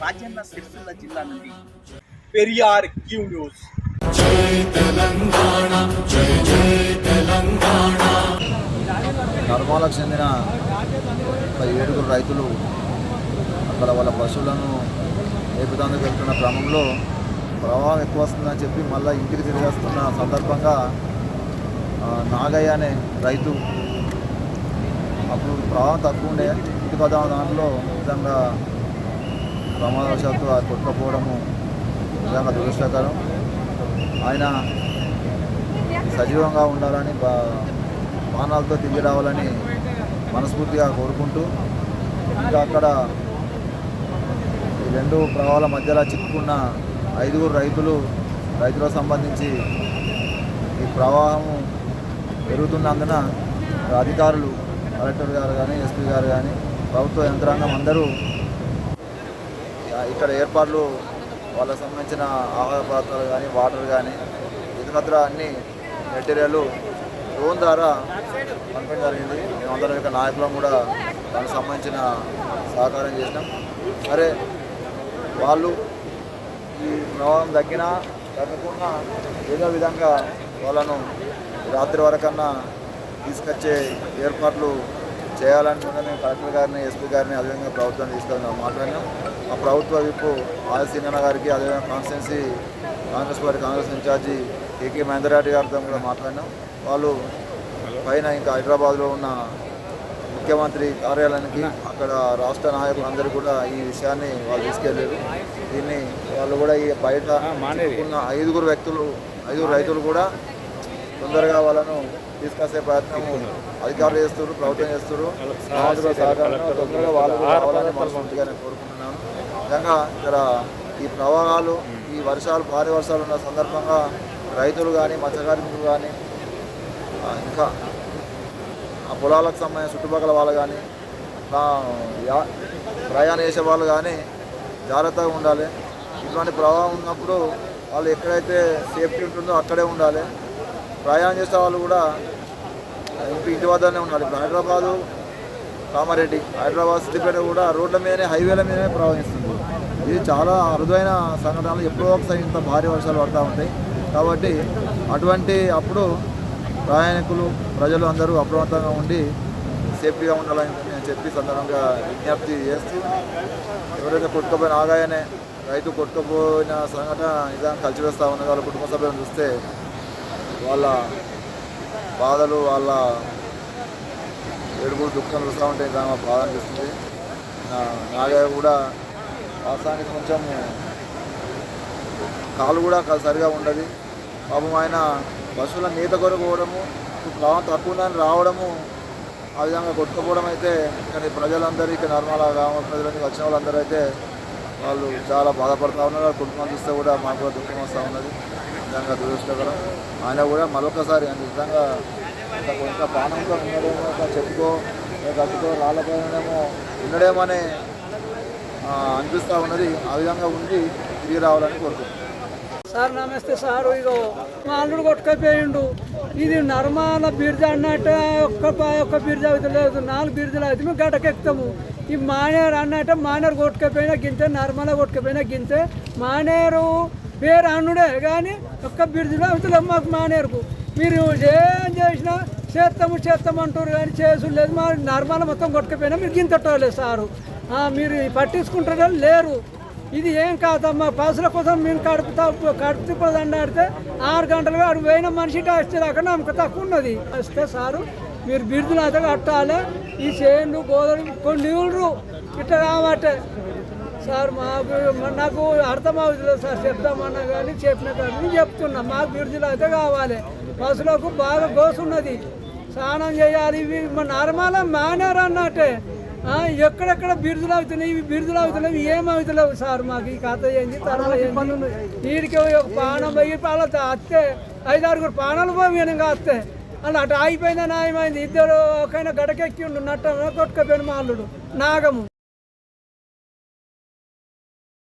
రాజన్న సిరిసిల్ల జిల్లా నుండి Periyar Q news. ధర్మాలకు చెందిన ఏడుగురు రైతులు అక్కడ వాళ్ళ పశువులను మేపుతందుకు వెళ్తున్న క్రమంలో ప్రవాహం ఎక్కువ వస్తుందని చెప్పి మళ్ళీ ఇంటికి తిరిగేస్తున్న సందర్భంగా నాగయ్య అనే రైతు అప్పుడు ప్రవాహం తక్కువ ఉండే. ఇంటికి వద్దాం దాంట్లో నిజంగా ప్రమాదవశాత్తు ఆ కొట్టుకపోవడము నిజంగా దురదృష్టకరం. ఆయన సజీవంగా ఉండాలని బా తిరిగి రావాలని మనస్ఫూర్తిగా కోరుకుంటూ ఇంకా అక్కడ ఈ రెండు ప్రవాహాల మధ్యలో చిక్కుకున్న ఐదుగురు రైతులు రైతులకు సంబంధించి ఈ ప్రవాహము పెరుగుతున్నందున అధికారులు కలెక్టర్ గారు కానీ ఎస్పీ గారు కానీ ప్రభుత్వ యంత్రాంగం అందరూ ఇక్కడ ఏర్పాట్లు వాళ్ళకు సంబంధించిన ఆహార పదార్థాలు కానీ వాటర్ కానీ ఇతరత్ర అన్ని మెటీరియల్ డ్రోన్ ద్వారా పంపడం జరిగింది. మేమందరం యొక్క నాయకులం కూడా దానికి సంబంధించిన సహకారం చేసినాం. సరే వాళ్ళు ఈ ప్రవాహం తగ్గినా తగ్గకుండా ఏదో విధంగా వాళ్ళను రాత్రి వరకన్నా తీసుకొచ్చే ఏర్పాట్లు చేయాలని కూడా మేము కలెక్టర్ గారిని ఎస్పీ గారిని అదేవిధంగా ప్రభుత్వాన్ని తీసుకెళ్ళినాం మాట్లాడినాం ఆ ప్రభుత్వ విప్పు ఆదిశీనన్న గారికి అదేవిధంగా constituency Congress party Congress incharge KK Mahender గారితో కూడా మాట్లాడినాం వాళ్ళు పైన ఇంకా హైదరాబాద్లో ఉన్న ముఖ్యమంత్రి కార్యాలయానికి అక్కడ రాష్ట్ర నాయకులందరూ కూడా ఈ విషయాన్ని వాళ్ళు తీసుకెళ్ళారు. దీన్ని వాళ్ళు కూడా ఈ బయట ఉన్న ఐదుగురు వ్యక్తులు ఐదుగురు రైతులు కూడా తొందరగా వాళ్ళను తీసుకొచ్చే ప్రయత్నం అధికారులు చేస్తారు ప్రభుత్వం చేస్తారు సమాజంలో సహకారం తొందరగా వాళ్ళు రావాలని మనస్ఫూర్తిగా నేను కోరుకుంటున్నాను. నిజంగా ఇక్కడ ఈ ప్రవాహాలు ఈ వర్షాలు భారీ వర్షాలు ఉన్న సందర్భంగా రైతులు కానీ మత్స్యకార్మికులు కానీ ఇంకా ఆ పొలాలకు సంబంధించిన చుట్టుపక్కల వాళ్ళు కానీ ప్రయాణం చేసే వాళ్ళు కానీ జాగ్రత్తగా ఉండాలి. ఇటువంటి ప్రవాహం ఉన్నప్పుడు వాళ్ళు ఎక్కడైతే సేఫ్టీ ఉంటుందో అక్కడే ఉండాలి. ప్రయాణం చేసే వాళ్ళు కూడా ఇంటి ఇంటి వద్దనే ఉన్నారు. ఇప్పుడు హైదరాబాదు కామారెడ్డి హైదరాబాద్ సిద్దిపేట కూడా రోడ్ల మీదనే హైవేల మీదనే ప్రవహిస్తుంది ఇది చాలా అరుదైన సంఘటనలు. ఎప్పుడో ఒకసారి ఇంత భారీ వర్షాలు పడతా ఉంటాయి. కాబట్టి అటువంటి అప్పుడు ప్రయాణికులు ప్రజలు అందరూ అప్రమత్తంగా ఉండి సేఫ్టీగా ఉండాలని నేను చెప్పి సందర్భంగా విజ్ఞప్తి చేస్తూ ఎవరైతే కొట్టుకుపోయిన ఆగాయనే రైతు కొట్టుకుపోయిన సంఘటన నిజంగా కలిసివేస్తూ ఉన్నది వాళ్ళ కుటుంబ సభ్యులను చూస్తే వాళ్ళ బాధలు వాళ్ళ ఏడుగురు దుఃఖం చూస్తూ ఉంటే చాలా బాధ అనిపిస్తుంది. నాగయ్య కూడా వాస్తవానికి కొంచెం కాలు కూడా సరిగా ఉండదు. పాపం ఆయన బస్సుల నీత కొరకు పోవడము ప్రవాహం తక్కువ ఉందని రావడము ఆ విధంగా కొట్టుకోవడం అయితే ఇక్కడ ప్రజలందరూ ఇక్కడ నర్మల గ్రామ ప్రజలకి వచ్చిన వాళ్ళందరూ అయితే వాళ్ళు చాలా బాధపడుతూ ఉన్నారు. కుటుంబం చూస్తే కూడా మాకు కూడా దుఃఖం వస్తూ ఉన్నది. నిజంగా దురదృష్టకరం. ఆయన కూడా మరొకసారి నిజంగా ఇంత కొంత ప్రాణంతో ఉండడేమో ఒక చెప్పుకో గట్టుకో రాళ్ళపైనేమో ఉండడేమో అని అనిపిస్తూ ఉన్నది. ఆ విధంగా ఉండి తిరిగి రావాలని కోరుకుంటున్నాను. సార్ నమస్తే సార్. ఇగో మా అల్లుడు కొట్టుకపోయిండు. ఇది నర్మాల బిర్జ అన్నట్టు ఒక్క ఒక్క బిర్జ అవుతలేదు నాలుగు బిర్జలు అయితే మేము గడకెక్తాము ఈ మానేరు అన్నట్టు మానేరు కొట్టుకపోయినా గింతే నర్మాల కొట్టుకపోయినా గింతే మానేరు పేరు అన్నుడే కానీ ఒక్క బిరుదులో అవుతలేము మాకు మానేరుకు మీరు ఏం చేసినా చేస్తాము చేస్తాము అంటారు కానీ చేసుడు లేదు. మా నర్మల మొత్తం కొట్టుకుపోయినా మీరు గింతట్టలేదు సారు. ఆ, మీరు పట్టించుకుంటారో లేరు. ఇది ఏం కాదమ్మా పసుల కోసం మేము కడుపుతా కడుపుతుందండి తిప్పదండి ఆడితే ఆరు గంటలుగా అడు పోయిన మనిషి వచ్చేదాకా నమ్మకం తక్కువ ఉన్నది. వస్తే సారు మీరు బిరుదులు అతగా కట్టాలి ఈ చేను గోధులు కొన్ని నీళ్ళు ఇట్లా రావట్టే సార్ మాకు నాకు అర్థమవుతుంది సార్ చెప్తామన్నా కానీ చెప్పిన కానీ నేను చెప్తున్నా. మాకు బిరుదులు అయితే కావాలి. పసులకు బాగా గోసున్నది స్నానం చేయాలి ఇవి నర్మాల మానేరు అన్నట్టే. ఎక్కడెక్కడ బిరుదులు అవుతున్నాయి ఇవి బిరుదులు అవుతున్నాయి ఏం అవుతలేవు సార్ మాకు. ఈ కథ ఏంది తర్వాత వీడికి ఒక పానం పోయి అలా అత్తే ఐదారుగురు పానాలు పోయి ఇంకా అత్తే. అలా అటు ఆగిపోయిందా న్యాయమైంది. ఇద్దరు ఒకైనా గడకెక్కి ఉండు నట్ట కొట్టుకపోయిన మా అల్లుడు నాగము.